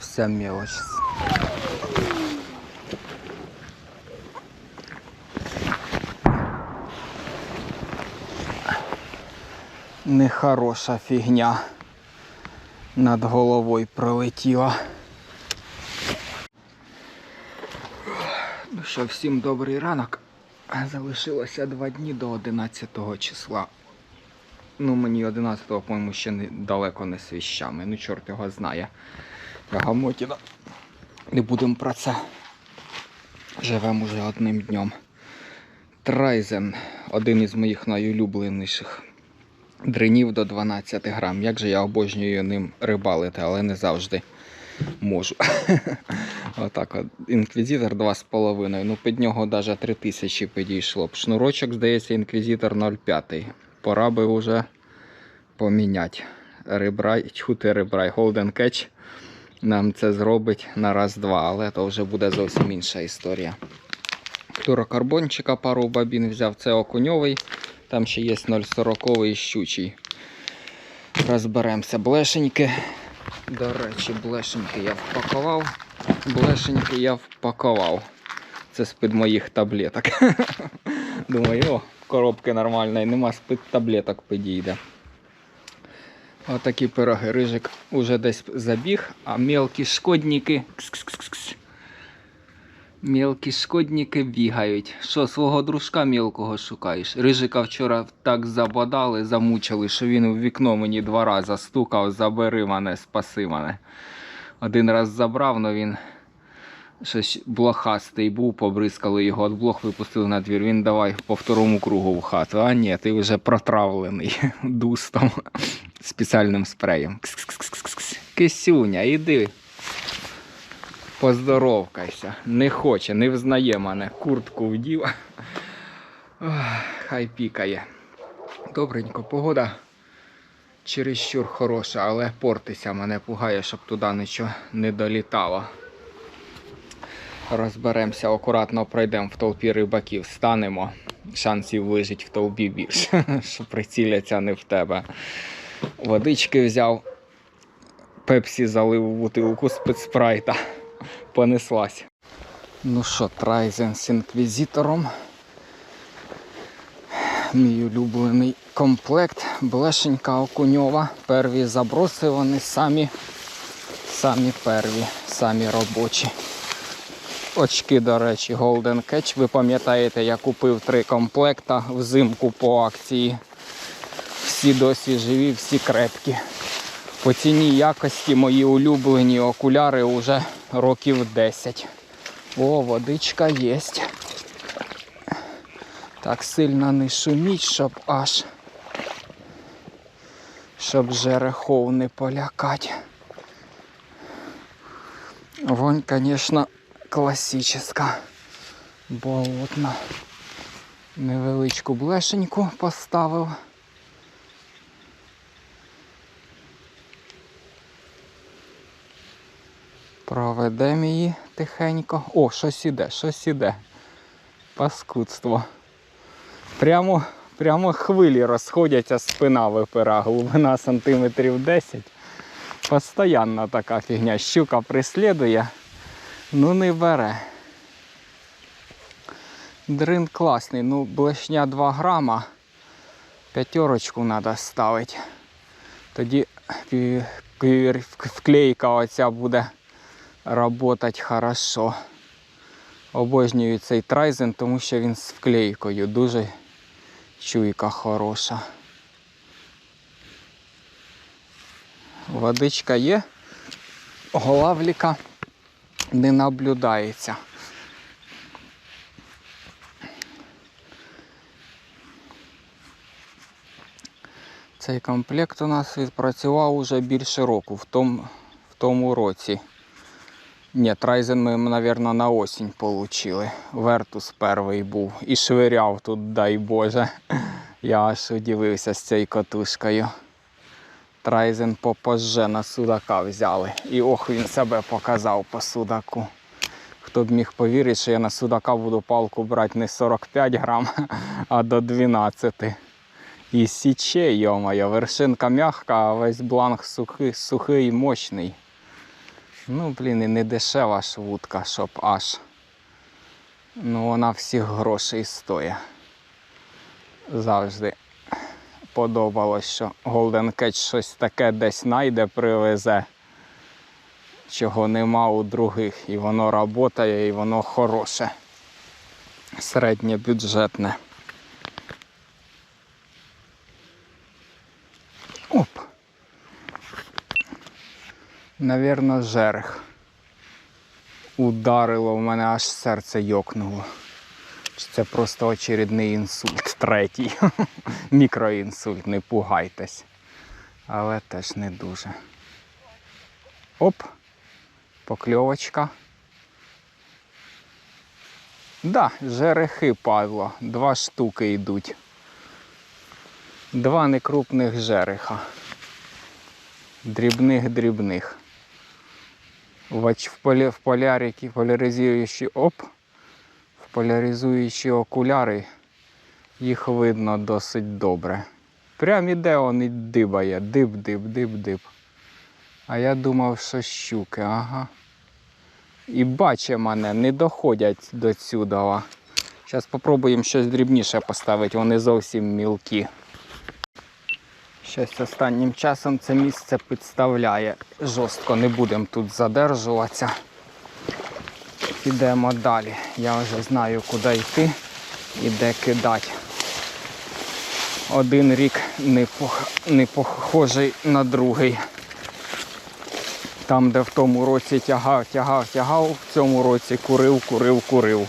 вся мелочь. Нехороша фігня над головою пролетіла. Ну що, всім добрий ранок. Залишилося два дні до 11 числа. Ну, мені 11-го, по-моєму, ще не, далеко не свіщами. Ну, чорт його знає. Гамотіна. Не будемо про це. Живемо уже одним днем. Трайзен один із моїх найулюбленіших дринів до 12 грам. Як же я обожнюю ним рибалити, але не завжди можу. Отак от. Інквізитор 2,5. Ну, під нього навіть 3000 підійшло б. Шнурочок, здається, інквізитор 0,5. Пора би вже поміняти. Ребрай, чути ребрай. Golden Catch нам це зробить на раз-два, але то вже буде зовсім інша історія. Флюрокарбончика пару бабін взяв, це окуньовий. Там ще є 0,40 і щучий. Розберемося. Блешеньки. До речі, блешеньки я впакував. Блешеньки я впакував. Це з-під моїх таблеток. Думаю, о, коробки нормальної нема, з-під таблеток підійде. Отакі пироги. Рижик уже десь забіг, а мелкі шкодники. Мілкі шкодники бігають. Що, свого дружка мілкого шукаєш? Рижика вчора так забодали, замучили, що він у вікно мені два рази стукав, забери мене, спаси мене. Один раз забрав, но він щось блохастий був, побризкали його, от блох випустили на двір. Він давай по второму кругу в хату. А ні, ти вже протравлений дустом, спеціальним спреєм. Кисюня, іди. Поздоровкайся. Не хоче, не взнає мене. Куртку вдів. Ох, Хай пікає. Добренько, погода чересчур хороша, але портися мене пугає, щоб туди нічого не долітало. Розберемося, акуратно пройдемо в толпі рибаків, станемо. Шансів вижити в толпі більше, що приціляться не в тебе. Водички взяв, пепсі залив у бутилку спецспрайта понеслась. Ну що, Трайзен з інквізитором. Мій улюблений комплект. Блешенька окуньова. Перві заброси вони самі, самі перві, самі робочі. Очки, до речі, Golden Catch. Ви пам'ятаєте, я купив три комплекта взимку по акції. Всі досі живі, всі крепкі. По ціні якості мої улюблені окуляри вже років 10. О, водичка є. Так сильно не шуміть, щоб аж щоб жерехов не полякать. Вонь, звісно, класична. Болотна. Невеличку блешеньку поставив. Проведемо її тихенько. О, щось іде, щось іде. Паскудство. Прямо, прямо хвилі розходяться, спина випира, глибина сантиметрів 10. Постоянна така фігня. Щука прислідує, ну не бере. Дрин класний, ну блешня 2 грама. П'ятерочку треба ставити. Тоді вклейка оця буде работать хорошо. Обожнюю цей трайзен, тому що він з вклейкою. Дуже чуйка хороша. Водичка є, голавліка не наблюдається. Цей комплект у нас відпрацював уже більше року в тому, в тому році. Ні, Трайзен ми, мабуть, на осінь отримали. Вертус перший був і швиряв тут, дай Боже. Я аж удивився з цією катушкою. Трайзен попозже на судака взяли. І ох, він себе показав по судаку. Хто б міг повірити, що я на судака буду палку брати не 45 грам, а до 12. І січе, йомайо, вершинка м'яка, а весь бланк сухий, сухий і мощний. Ну, блін, і не дешева ж вудка, щоб аж. Ну, вона всіх грошей стоїть. Завжди подобалось, що Golden Catch щось таке десь знайде, привезе, чого нема у других. І воно працює, і воно хороше. Середньобюджетне. Оп. Навірно, жерех. Ударило, в мене аж серце йокнуло. Це просто очередний інсульт, третій. Мікроінсульт, не пугайтесь. Але теж не дуже. Оп, покльовочка. Да, жерехи, Павло, два штуки йдуть. Два некрупних жереха. Дрібних-дрібних. В, полі, в полярики, поляризуючі оп, в поляризуючі окуляри їх видно досить добре. Прям іде он і дибає, диб-диб, диб-диб. А я думав, що щуки, ага. І бачить мене, не доходять до цюдова. Зараз спробуємо щось дрібніше поставити, вони зовсім мілкі. Щось останнім часом це місце підставляє жорстко, не будемо тут задержуватися. Підемо далі. Я вже знаю, куди йти і де кидати. Один рік не, не похожий на другий. Там, де в тому році тягав, тягав, тягав, в цьому році курив, курив, курив.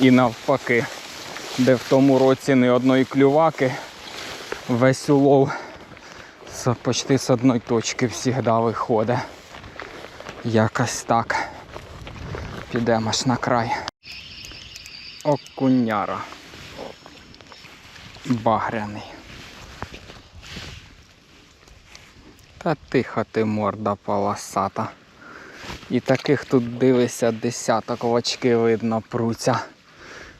І навпаки, де в тому році ні одної клюваки, весь улов почти з одної точки завжди виходить. Якось так. Підемо ж на край. Окуняра. Багряний. Та тихо ти морда полосата. І таких тут дивися десяток в очки видно пруться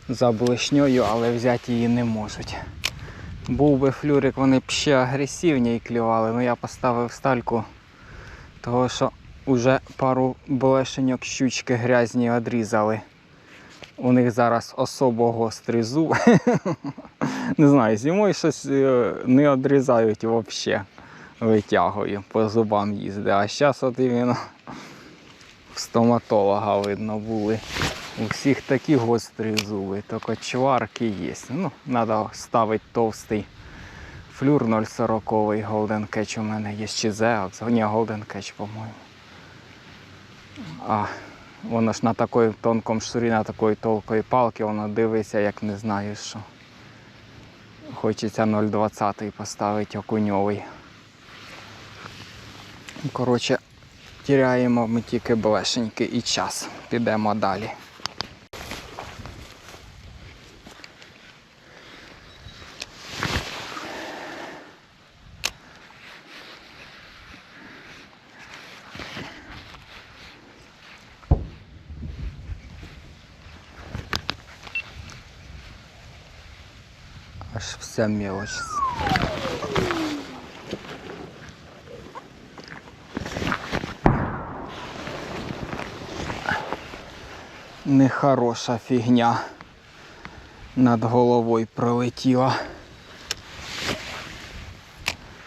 за блешньою, але взяти її не можуть. Був би флюрик, вони б ще агресивні клювали, але я поставив стальку, того що вже пару блешеньок щучки грязні відрізали. У них зараз особо гострий зуб. Не знаю, зимою щось е, не відрізають взагалі. Витягую, по зубам їздить. А зараз от іменно в стоматолога видно були. У всіх такі гострі зуби, тільки чварки є. Ну, треба ставити товстий флюр 0,40 Golden Catch у мене є чи Zeox. Ні, Golden Catch, по-моєму. А воно ж на такій тонкому шнурі, на такої толкої палки, воно дивиться, як не знаю що. Хочеться 0,20 поставити окуньовий. Коротше, тіряємо ми тільки блешеньки і час. Підемо далі. Аж вся мелочь. Нехороша фігня над головою пролетіла.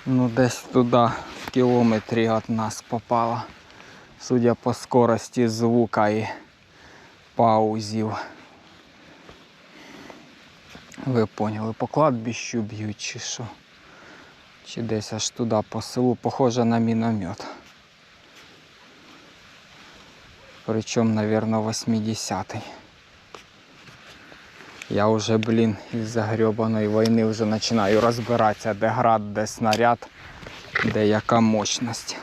Ну, десь туди в кілометрі від нас попала. Судя по скорості звука і паузів. Ви поняли, по кладбищу б'ють чи що? Чи десь аж туди по селу, похоже на міномет. Причому, наверное, 80-й. Я вже, блін, із-за грьобаної війни вже починаю розбиратися, де град, де снаряд, де яка мощність.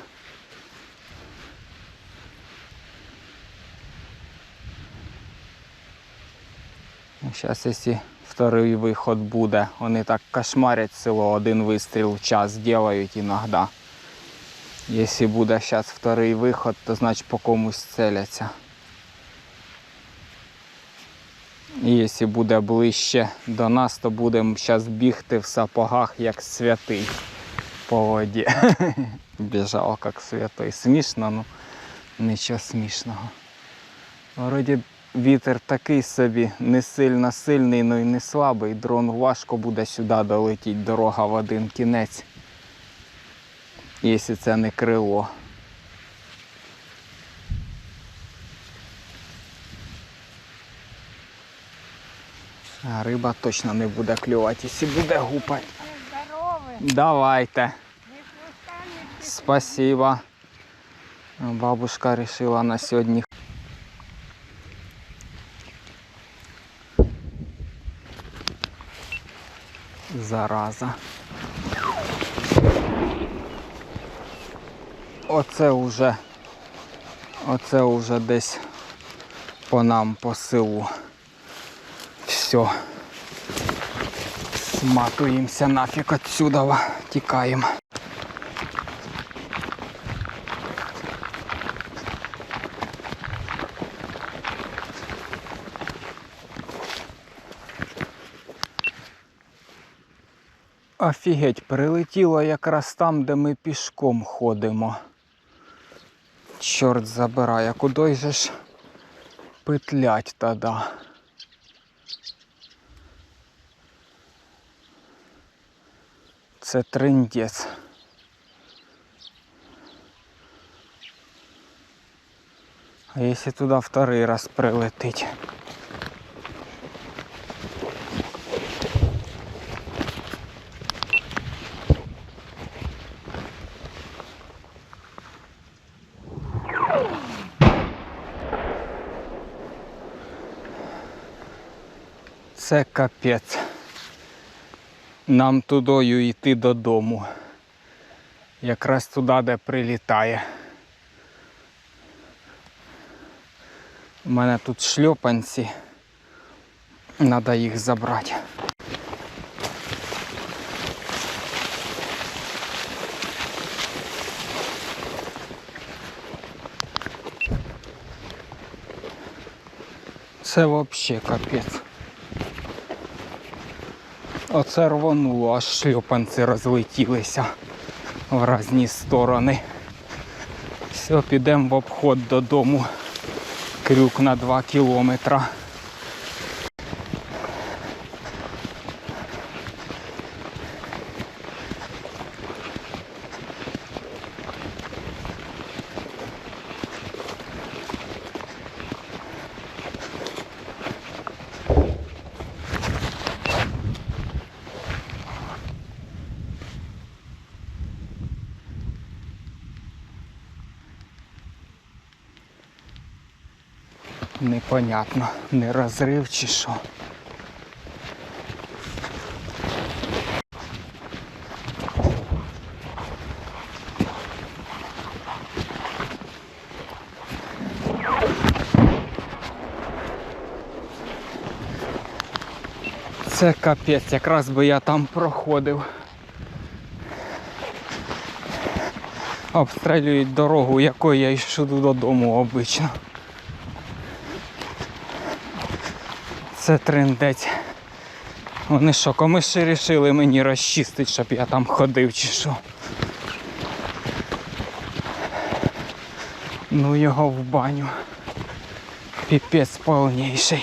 Зараз, якщо второй виход буде, вони так кошмарять село, один вистріл в час делають іноді. Якщо буде зараз второй виход, то значить по комусь целяться. І якщо буде ближче до нас, то будемо зараз бігти в сапогах як святий по воді. Біжав як святий. Смішно, ну Нічого смішного. Вроді вітер такий собі, не сильно сильний, ну і не слабий. Дрон важко буде сюди долетіти, дорога в один кінець. Якщо це не крило. А риба точно не буде клювати, якщо буде гупати. Давайте. Спасибо. Бабушка решила на сьогодні. Зараза. Оце уже, оце уже десь по нам по селу. Все. Сматуємося нафіг отсюда, тікаємо. Офігеть, прилетіло якраз там, де ми пішком ходимо. Чорт забирає, куди же ж петлять тоді? Це триндець. А якщо туди вторий раз прилетить? Це капець. Нам тудою йти додому. Якраз туди, де прилітає. У мене тут шльопанці. Треба їх забрати. Це взагалі капець. Оце рвонуло, аж шльопанці розлетілися в різні сторони. Все, підемо в обход додому. Крюк на 2 кілометра. Непонятно, не розрив чи що. Це капець, якраз би я там проходив. Обстрілюють дорогу, якою я йшов додому обично. Це трендець. Вони що, комиші рішили мені розчистити, щоб я там ходив чи що. Ну його в баню. Піпець повніший.